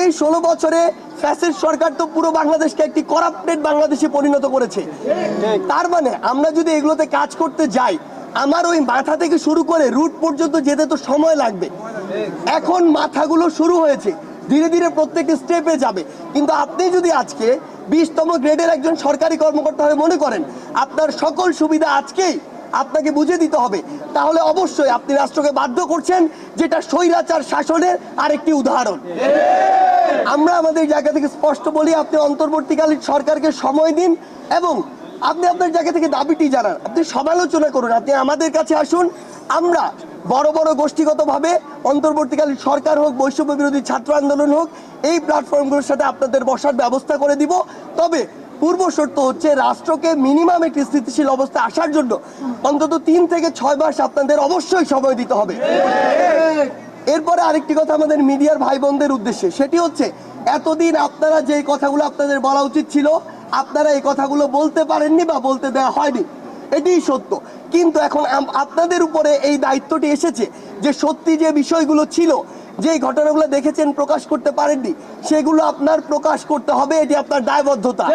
এই ষোলো বছরে ফ্যাসিস্ট সরকার তো পুরো বাংলাদেশকে একটি করাপ্টেড বাংলাদেশে পরিণত করেছে। তার মানে আমরা যদি এগুলোতে কাজ করতে যাই, আমার ওই মাথা থেকে শুরু করে রুট পর্যন্ত যেতে তো সময় লাগবে। এখন মাথাগুলো শুরু হয়েছে, ধীরে ধীরে প্রত্যেক স্টেপে যাবে। কিন্তু আপনি যদি আজকে বিশতম গ্রেডের একজন সরকারি কর্মকর্তা হয়ে মনে করেন, আপনার সকল সুবিধা আজকেই আপনাকে বুঝে দিতে হবে। তাহলে অবশ্যই আপনি রাষ্ট্রকে বাধ্য করছেন, যেটা স্বৈরাচার শাসনের আরেকটি উদাহরণ। আমরা আমাদের জায়গা থেকে স্পষ্ট বলি, আপনি অন্তর্বর্তীকালীন সরকারকে সময় দিন এবং আপনি আপনার জায়গা থেকে দাবিটি জানান। আপনি সমালোচনা করুন, আপনি আমাদের কাছে আসুন। আমরা বড় বড় গোষ্ঠীগতভাবে অন্তর্বর্তীকালীন সরকার হোক, বৈষম্য বিরোধী ছাত্র আন্দোলন হোক, এই প্ল্যাটফর্মগুলোর সাথে আপনাদের বসার ব্যবস্থা করে দিব। তবে পূর্ব শর্ত হচ্ছে রাষ্ট্রকে মিনিমাম একটি স্থিতিশীল অবস্থা আসার জন্য অন্তত তিন থেকে ছয় মাস আপনাদের অবশ্যই সময় দিতে হবে। এরপরে আরেকটি কথা আমাদের মিডিয়ার ভাই বোনদের উদ্দেশ্যে, সেটি হচ্ছে এতদিন আপনারা যে কথাগুলো আপনাদের বলা উচিত ছিল, আপনারা এই কথাগুলো বলতে পারেননি বা বলতে দেওয়া হয়নি। এটিই সত্য। কিন্তু এখন আপনাদের উপরে এই দায়িত্বটি এসেছে যে সত্যি যে বিষয়গুলো ছিল যে ঘটনাগুলো দেখেছেন প্রকাশ করতে পারেননি, সেগুলো আপনার প্রকাশ করতে হবে, এটি আপনার দায়বদ্ধতা।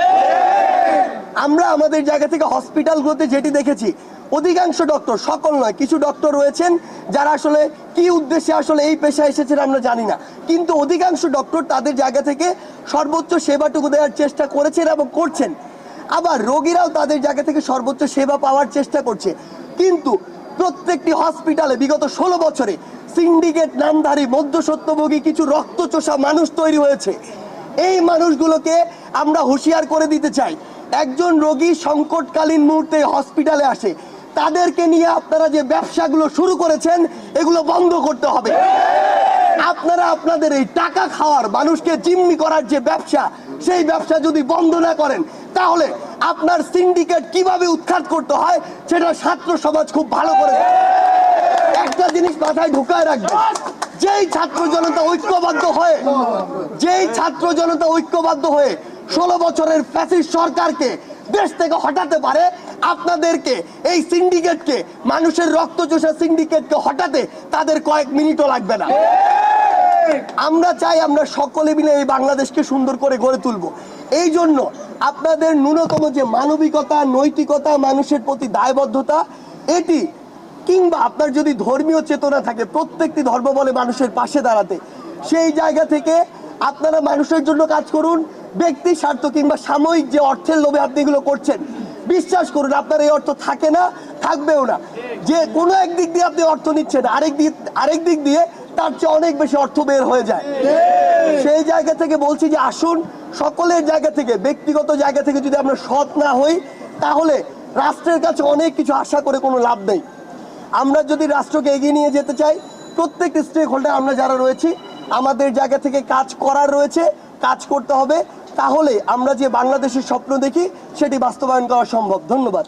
আমরা আমাদের জায়গা থেকে হসপিটালগুলোতে যেটি দেখেছি, অধিকাংশ ডক্টর, সকল নয়, কিছু ডক্টর রয়েছেন যারা আসলে কি উদ্দেশ্যে আসলে এই পেশায় এসেছেন আমরা জানি না। কিন্তু অধিকাংশ ডক্টর তাদের জায়গা থেকে সর্বোচ্চ সেবাটুকু দেওয়ার চেষ্টা করেছেন এবং করছেন। আবার রোগীরাও তাদের জায়গা থেকে সর্বোচ্চ সেবা পাওয়ার চেষ্টা করছে। কিন্তু প্রত্যেকটি হসপিটালে বিগত ষোলো বছরে সিন্ডিকেট নামধারী মধ্যসত্যভোগী কিছু রক্তচোষা মানুষ তৈরি হয়েছে। এই মানুষগুলোকে আমরা হুঁশিয়ার করে দিতে চাই। একজন রোগী সংকটকালীন মুহূর্তে হসপিটালে আসে। তাদেরকে নিয়ে আপনারা যে ব্যবসাগুলো শুরু করেছেন, এগুলো বন্ধ করতে হবে। আপনারা আপনাদের এই টাকা খাওয়ার, মানুষকে জিম্মি করার যে ব্যবসা, সেই ব্যবসা যদি বন্ধ না করেন, তাহলে আপনার সিন্ডিকেট কীভাবে উৎখাত করতে হয়, সেটা ছাত্র সমাজ খুব ভালো করে মাথায় ঢুকায় রাখবেন যেই ছাত্র জনতা ঐক্যবদ্ধ হয়ে, যেই ছাত্র জনতা ঐক্যবদ্ধ হয়ে ষোলো বছরের ফ্যাসিস্ট সরকারকে দেশ থেকে হটাতে পারে, আপনাদেরকে এই সিন্ডিকেটকে, মানুষের রক্তচোষা সিন্ডিকেটকে হটাতে তাদের কয়েক মিনিটও লাগবে না। আমরা চাই আমরা সকলে মিলে এই বাংলাদেশকে সুন্দর করে গড়ে তুলব। এই জন্য আপনাদের ন্যূনতম যে মানবিকতা, নৈতিকতা, মানুষের প্রতি দায়বদ্ধতা, এটি কিংবা আপনার যদি ধর্মীয় চেতনা থাকে, প্রত্যেকটি ধর্ম বলে মানুষের পাশে দাঁড়াতে, সেই জায়গা থেকে আপনারা মানুষের জন্য কাজ করুন, ব্যক্তি স্বার্থ কিংবা সাময়িক যে অর্থের লোভে আপনি এগুলো করছেন, বিশ্বাস করুন, আপনার এই অর্থ থাকে না, থাকবেও না। যে কোনো একদিক দিয়ে আপনি অর্থ নিচ্ছেন, আরেক দিক আরেক দিক দিয়ে তার চেয়ে অনেক বেশি অর্থ বের হয়ে যায়। সেই জায়গা থেকে বলছি যে আসুন, সকলের জায়গা থেকে, ব্যক্তিগত জায়গা থেকে যদি আমরা সৎ না হই, তাহলে রাষ্ট্রের কাছে অনেক কিছু আশা করে কোনো লাভ নেই। আমরা যদি রাষ্ট্রকে এগিয়ে নিয়ে যেতে চাই প্রত্যেক স্টেক হোল্ডার আমরা যারা রয়েছি, আমাদের জায়গা থেকে কাজ করার রয়েছে, কাজ করতে হবে, তাহলে আমরা যে বাংলাদেশের স্বপ্ন দেখি, সেটি বাস্তবায়ন করা সম্ভব। ধন্যবাদ।